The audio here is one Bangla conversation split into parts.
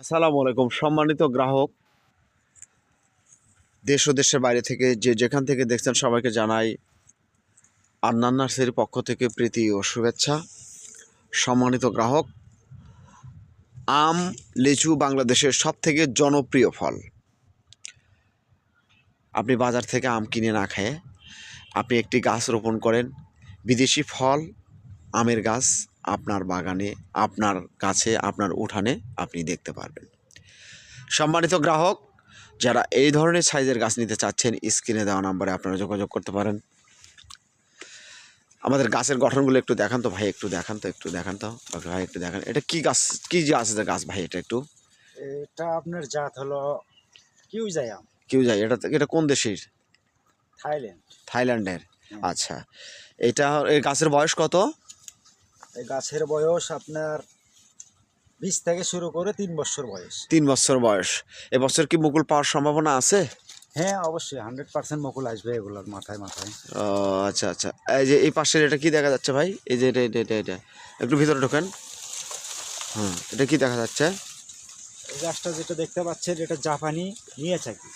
আসসালামু আলাইকুম। সম্মানিত গ্রাহক, দেশ ও দেশের বাইরে থেকে যে যেখান থেকে দেখছেন সবাইকে জানাই আন্নান নার্সারির পক্ষ থেকে প্রীতি ও শুভেচ্ছা। সম্মানিত গ্রাহক, আম, লিচু বাংলাদেশের সব থেকে জনপ্রিয় ফল। আপনি বাজার থেকে আম কিনে না খেয়ে আপনি একটি গাছ রোপণ করেন, বিদেশি ফল আমের গাছ আপনার বাগানে আপনার কাছে আপনার উঠানে আপনি দেখতে পারবেন। সম্মানিত গ্রাহক যারা এই ধরনের সাইজের গাছ নিতে চাচ্ছেন স্ক্রিনে দেওয়া নাম্বারে আপনারা যোগাযোগ করতে পারেন। আমাদের গাছের গঠনগুলো একটু দেখান তো ভাই একটু দেখান তো একটু দেখান তো। ভাই একটু দেখান। এটা কি গাছ কি গাছের গাছ ভাই এটা একটু? এটা আপনার জাত হলো কিউ জায়াম কেউ যায় এটা এটা কোন দেশের? থাইল্যান্ড। থাইল্যান্ডের। আচ্ছা এটা এই গাছের বয়স কত? এই গাছের বয়স আপনার বিশ থেকে শুরু করে তিন বছর বয়স। তিন বছর বয়স। এবছর কি মুকুল পাওয়ার সম্ভাবনা আছে? হ্যাঁ অবশ্যই হান্ড্রেড পার্সেন্ট মুকুল আসবে এগুলোর মাথায় মাথায়। ও আচ্ছা আচ্ছা। এই যে এই পাশের এটা কি দেখা যাচ্ছে ভাই? এই যে এটা এটা এটা এটা। একটু ভিতরে ঢোকেন। হুম এটা কি দেখা যাচ্ছে? এই গাছটা যেটা দেখতে পাচ্ছেন এটা জাপানি মিয়াজাকি।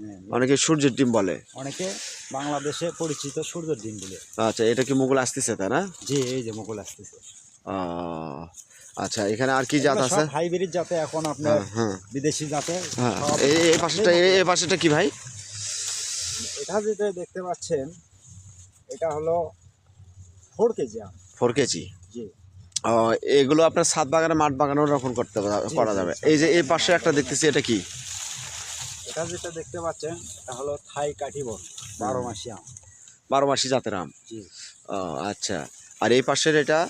হ্যাঁ, অনেকে সূর্যের ডিম বলে। অনেকে বাংলাদেশে পরিচিত সূর্যের ডিম বলে। আচ্ছা এটা কি মুকুল আসতেছে তাই না? জি এই যে মুকুল আসতেছে। আচ্ছা এখানে আর কি জাত আছে? হাইব্রিড জাতে এখন আপনার হ্যাঁ হ্যাঁ। বিদেশি জাতে। এই এই পাশেটা এই- পাশেটা কি ভাই? এটা যেটা দেখতে পাচ্ছেন এটা হলো ফোর কেজি ফোর কেজি? জি। এগুলো আপনার সাত বাগানে মাঠ বাগানেও রোপণ করতে করা যাবে। এই যে এই পাশে একটা দেখতেছি এটা কি? এটা যেটা দেখতে পাচ্ছেন এটা হলো থাই কাঠিবন বারো মাসি আম। বারো মাসি জাতের আম? ও আচ্ছা। আর এই পাশের এটা?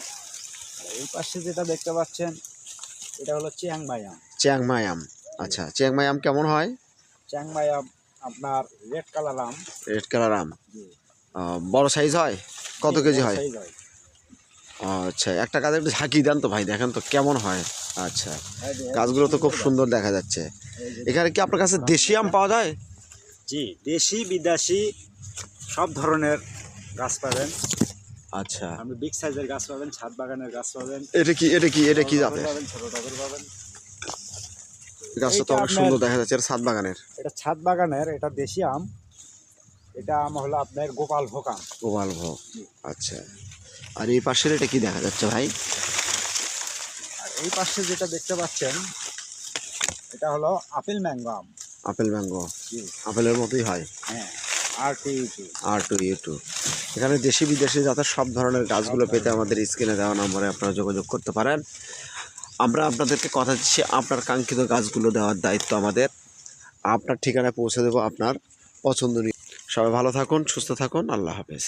এই পাশে যেটা দেখতে পাচ্ছেন এটা হলো চিয়াংমাই আম। চিয়াংমাই আম। আচ্ছা চিয়াংমাই আম কেমন হয়? চিয়াংমাই আম আপনার রেড কালার আম। রেড কালার আম। বড় সাইজ হয়? কত কেজি হয়? হয়। আচ্ছা একটা গাছ একটু ঝাঁকি দেন তো ভাই দেখেন তো কেমন হয়। আচ্ছা গাছগুলো তো খুব সুন্দর দেখা যাচ্ছে। এখানে কি আপনার কাছে দেশি আম পাওয়া যায়? জি দেশি বিদেশি সব ধরনের গাছ পাবেন। আচ্ছা। আপনি বিগ সাইজের গাছ পাবেন ছাদ বাগানের গাছ পাবেন। এটা কি এটা কি এটা কি জাতের? পাবেন ছোট টবের পাবেন। গাছটা তো অনেক সুন্দর দেখা যাচ্ছে এটা সাত বাগানের। এটা ছাদ বাগানের এটা দেশি আম। এটা আম হলো আপনার গোপাল ভোগ আম। গোপাল ভোগ আচ্ছা। আর এই পাশের এটা কি দেখা যাচ্ছে ভাই? আর এই পাশে যেটা দেখতে পাচ্ছেন এটা হলো আপেল ম্যাঙ্গো আম। Apple mango. আপেলের মতোই হয়। হ্যাঁ আর T R two U two. এখানে দেশি বিদেশি জাতের সব ধরনের গাছগুলো পেতে আমাদের স্ক্রিনে দেওয়া নম্বরে আপনারা যোগাযোগ করতে পারেন। আমরা আপনাদেরকে কথা দিচ্ছি আপনার কাঙ্ক্ষিত গাছগুলো দেওয়ার দায়িত্ব আমাদের। আপনার ঠিকানায় পৌঁছে দেবো আপনার পছন্দনীয়। সবাই ভালো থাকুন সুস্থ থাকুন আল্লাহ হাফেজ।